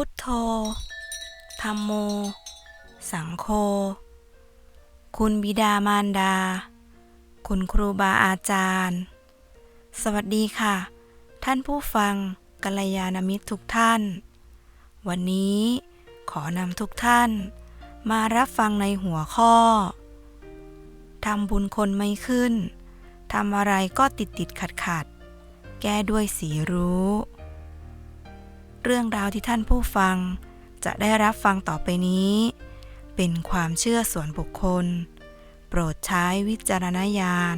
พุทโธ ธรรมโม สังโฆ คุณบิดามารดา คุณครูบาอาจารย์ สวัสดีค่ะ ท่านผู้ฟังกัลยาณมิตรทุกท่าน วันนี้ขอนำทุกท่าน มารับฟังในหัวข้อ ทำบุญคนไม่ขึ้น ทำอะไรก็ติดติดขัดขัด แก้ด้วยสีรู้ เรื่องราวที่ท่านผู้ฟัง จะได้รับฟังต่อไปนี้ เป็นความเชื่อส่วนบุคคล โปรดใช้วิจารณญาณ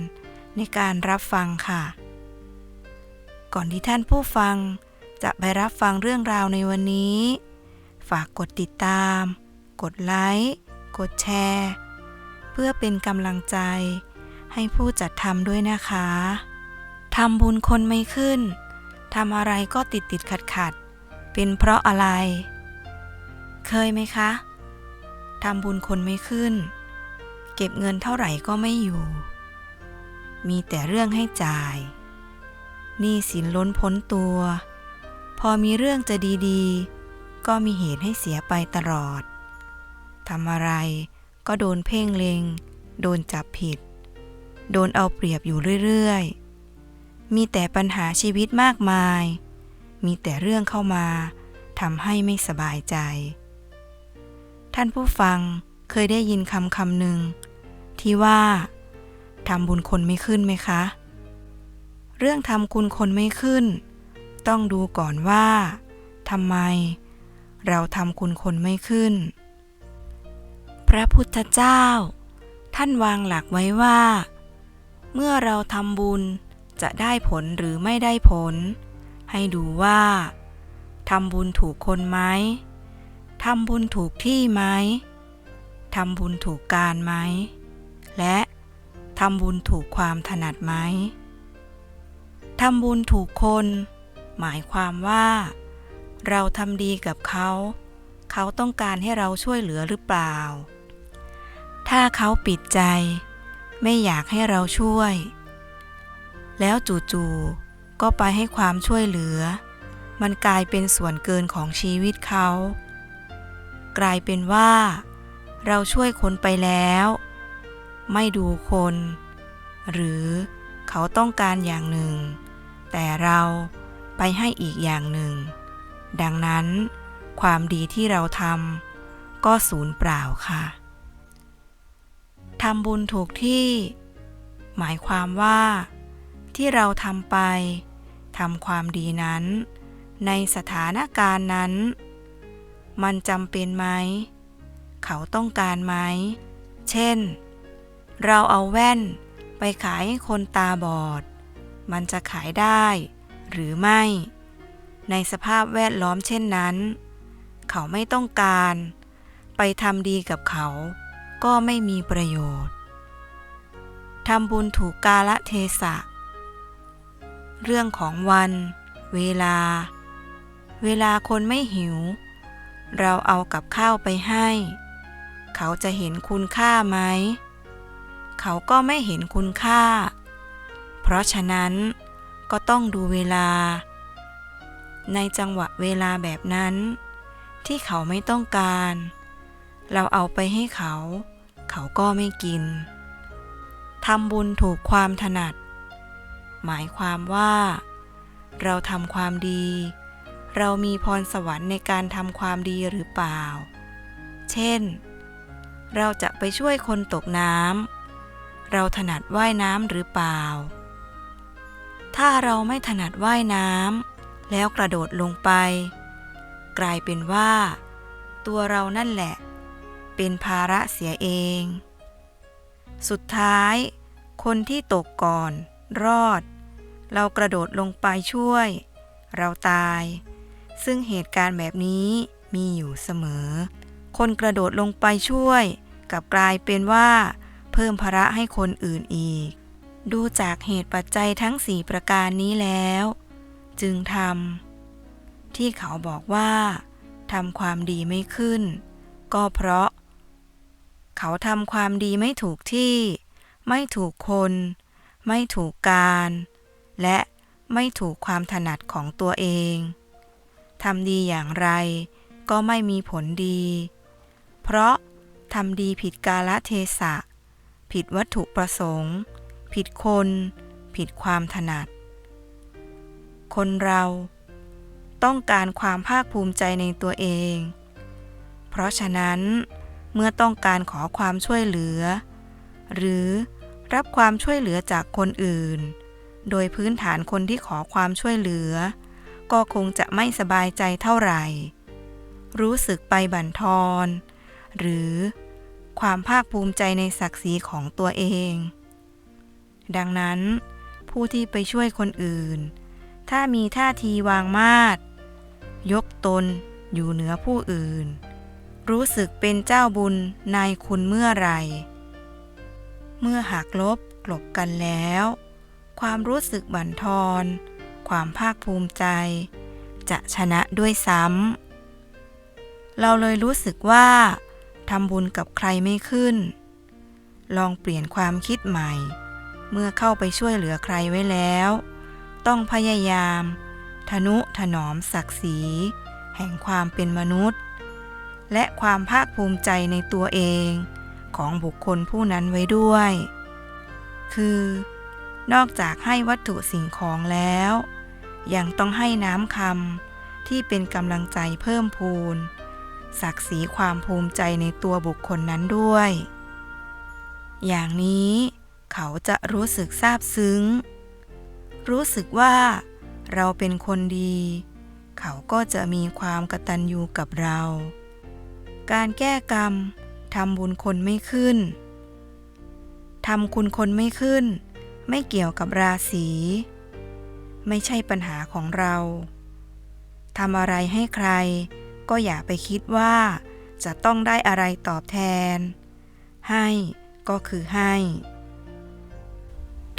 ในการรับฟังค่ะ ก่อนที่ท่านผู้ฟังจะไปรับฟังเรื่องราวในวันนี้ ฝากกดติดตาม กดไลค์ กดแชร์ เพื่อเป็นกำลังใจ ให้ผู้จัดทำด้วยนะคะทำบุญคนไม่ขึ้นทำอะไรก็ติดติดขัดขัด เป็นเพราะอะไร เคยไหมคะทำบุญคนไม่ขึ้น เก็บเงินเท่าไหร่ก็ไม่อยู่ มีแต่เรื่องให้จ่ายหนี้สินล้นพ้นตัว พอมีเรื่องจะดีๆ ก็มีเหตุให้เสียไปตลอดทำอะไรก็โดนเพ่งเลง โดนจับผิด โดนเอาเปรียบอยู่เรื่อยๆ มีแต่ปัญหาชีวิตมากมาย มีแต่เรื่องเข้ามาทำให้ไม่สบายใจ ท่านผู้ฟังเคยได้ยินคำคำหนึ่ง ที่ว่าทำบุญคนไม่ขึ้นไหมคะ เรื่องทำคุณคนไม่ขึ้น ต้องดูก่อนว่าทำไม เราทำคุณคนไม่ขึ้น พระพุทธเจ้า ท่านวางหลักไว้ว่า เมื่อเราทำบุญจะได้ผลหรือไม่ได้ผล ให้ดูว่าทำบุญถูกคนไหมทำบุญถูกที่ไหมทำบุญถูกการไหม และทำบุญถูกความถนัดไหมทำบุญถูกคน หมายความว่า เราทำดีกับเขา เขาต้องการให้เราช่วยเหลือหรือเปล่า ถ้าเขาปิดใจ ไม่อยากให้เราช่วย แล้วจู่ๆ ก็ไปให้ความช่วยเหลือ มันกลายเป็นส่วนเกินของชีวิตเขา กลายเป็นว่า เราช่วยคนไปแล้ว ไม่ดูคน หรือเขาต้องการอย่างหนึ่ง แต่เราไปให้อีกอย่างหนึ่ง ดังนั้น ความดีที่เราทำก็สูญเปล่าค่ะทำบุญถูกที่ หมายความว่า ที่เราทำไป ทำความดีนั้น ในสถานการณ์นั้น มันจำเป็นไหม เขาต้องการไหม เช่น เราเอาแว่นไปขายให้คนตาบอด มันจะขายได้หรือไม่ ในสภาพแวดล้อมเช่นนั้น เขาไม่ต้องการ ไปทำดีกับเขา ก็ไม่มีประโยชน์ทำบุญถูกกาละเทศะ เรื่องของวัน เวลา เวลาคนไม่หิว เราเอากับข้าวไปให้ เขาจะเห็นคุณค่าไหม เขาก็ไม่เห็นคุณค่า เพราะฉะนั้นก็ต้องดูเวลา ในจังหวะเวลาแบบนั้น ที่เขาไม่ต้องการ เราเอาไปให้เขา เขาก็ไม่กินทำบุญถูกความถนัด หมายความว่า เราทำความดี เรามีพรสวรรค์ในการทำความดีหรือเปล่า เช่น เราจะไปช่วยคนตกน้ำ เราถนัดว่ายน้ำหรือเปล่า ถ้าเราไม่ถนัดว่ายน้ำแล้วกระโดดลงไป กลายเป็นว่า ตัวเรานั่นแหละ เป็นภาระเสียเอง สุดท้าย คนที่ตกก่อน รอด เรากระโดดลงไปช่วย เราตาย ซึ่งเหตุการณ์แบบนี้มีอยู่เสมอ คนกระโดดลงไปช่วย กับกลายเป็นว่า เพิ่มภาระให้คนอื่นอีก ดูจากเหตุปัจจัยทั้งสี่ประการนี้แล้ว จึงทำที่เขาบอกว่าทำความดีไม่ขึ้น ก็เพราะ เขาทำความดีไม่ถูกที่ ไม่ถูกคน ไม่ถูกการ และไม่ถูกความถนัดของตัวเอง ทำดีอย่างไรก็ไม่มีผลดี เพราะทำดีผิดกาลเทศะ ผิดวัตถุประสงค์ ผิดคน ผิดความถนัด คนเราต้องการความภาคภูมิใจในตัวเอง เพราะฉะนั้นเมื่อต้องการขอความช่วยเหลือ หรือ รับความช่วยเหลือจากคนอื่น โดยพื้นฐานคนที่ขอความช่วยเหลือ ก็คงจะไม่สบายใจเท่าไหร่ รู้สึกไปบั่นทอน หรือความภาคภูมิใจในศักดิ์ศรีของตัวเอง ดังนั้น ผู้ที่ไปช่วยคนอื่น ถ้ามีท่าทีวางมาดยกตนอยู่เหนือผู้อื่น รู้สึกเป็นเจ้าบุญนายคุณเมื่อไหร่ เมื่อหักลบกลบกันแล้ว ความรู้สึกบั่นทอน ความภาคภูมิใจ จะชนะด้วยซ้ำ เราเลยรู้สึกว่าทำบุญกับใครไม่ขึ้น ลองเปลี่ยนความคิดใหม่ เมื่อเข้าไปช่วยเหลือใครไว้แล้ว ต้องพยายาม ทนุถนอมศักดิ์ศรี แห่งความเป็นมนุษย์ และความภาคภูมิใจในตัวเอง ของบุคคลผู้นั้นไว้ด้วย คือ นอกจากให้วัตถุสิ่งของแล้ว ยังต้องให้น้ำคำที่เป็นกำลังใจเพิ่มพูน ศักดิ์ศรีความภูมิใจในตัวบุคคลนั้นด้วย อย่างนี้เขาจะรู้สึกซาบซึ้ง รู้สึกว่าเราเป็นคนดี เขาก็จะมีความกตัญญูกับเรา การแก้กรรม ทำบุญคนไม่ขึ้น ทำคุณคนไม่ขึ้น ไม่เกี่ยวกับราศี ไม่ใช่ปัญหาของเราทำอะไรให้ใคร ก็อย่าไปคิดว่า จะต้องได้อะไรตอบแทน ให้ก็คือให้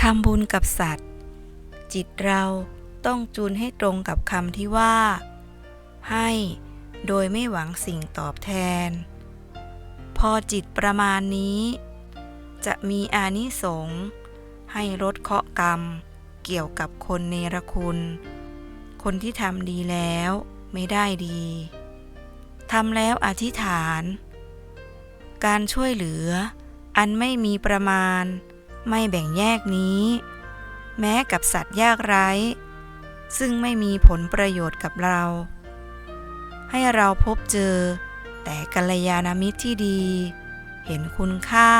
ทำบุญกับสัตว์ จิตเราต้องจูนให้ตรงกับคำที่ว่า ให้ โดยไม่หวังสิ่งตอบแทน พอจิตประมาณนี้ จะมีอานิสงส์ให้ลดเคราะห์กรรม เกี่ยวกับคนเนรคุณ คนที่ทำดีแล้วไม่ได้ดีทำแล้วอธิษฐาน การช่วยเหลือ อันไม่มีประมาณ ไม่แบ่งแยกนี้ แม้กับสัตว์ยากไร้ ซึ่งไม่มีผลประโยชน์กับเรา ให้เราพบเจอ แต่กัลยาณมิตรที่ดี เห็นคุณค่า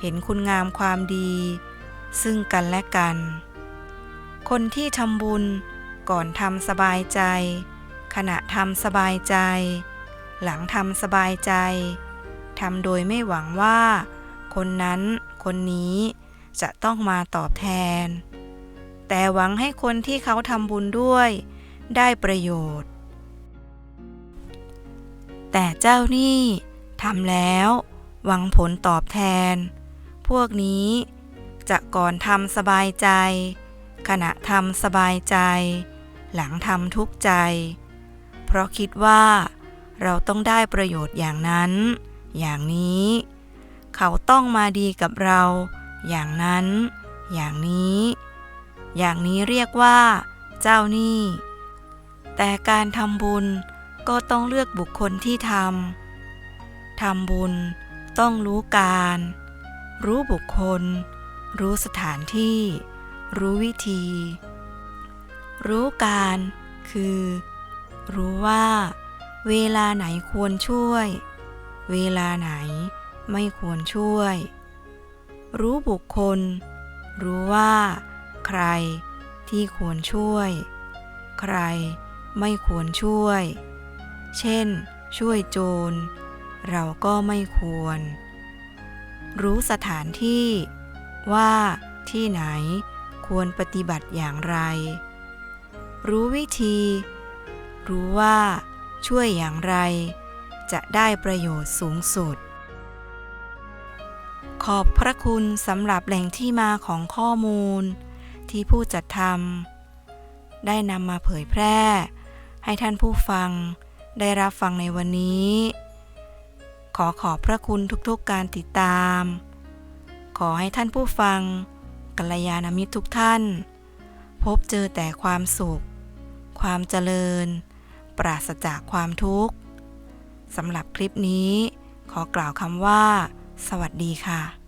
เห็นคุณงามความดี ซึ่งกันและกัน คนที่ทำบุญก่อนทำสบายใจ ขณะทำสบายใจ หลังทำสบายใจทำโดยไม่หวังว่า คนนั้นคนนี้จะต้องมาตอบแทน แต่หวังให้คนที่เขาทำบุญด้วย ได้ประโยชน์ แต่เจ้านี้ทำแล้ว หวังผลตอบแทน พวกนี้จะก่อนทำสบายใจ ขณะทำสบายใจ หลังทำทุกข์ใจ เพราะคิดว่า เราต้องได้ประโยชน์อย่างนั้น อย่างนี้ เขาต้องมาดีกับเรา อย่างนั้น อย่างนี้ อย่างนี้เรียกว่า เจ้านี้แต่การทำบุญ ก็ต้องเลือกบุคคลที่ทำ ทำบุญต้องรู้การ รู้บุคคล รู้สถานที่ รู้วิธี รู้การคือ รู้ว่า เวลาไหนควรช่วย เวลาไหนไม่ควรช่วย รู้บุคคล รู้ว่า ใครที่ควรช่วย ใครไม่ควรช่วย เช่น ช่วยโจร เราก็ไม่ควร รู้สถานที่ว่าที่ไหนควรปฏิบัติอย่างไร รู้วิธี รู้ว่าช่วยอย่างไร จะได้ประโยชน์สูงสุด ขอบพระคุณสำหรับแหล่งที่มาของข้อมูล ที่ผู้จัดทำได้นำมาเผยแพร่ ให้ท่านผู้ฟัง ได้รับฟังในวันนี้ ขอขอบพระคุณทุกๆการติดตาม ขอให้ท่านผู้ฟังกัลยาณมิตรทุกท่าน พบเจอแต่ความสุข ความเจริญ ปราศจากความทุกข์สำหรับคลิปนี้ ขอกล่าวคำว่า สวัสดีค่ะ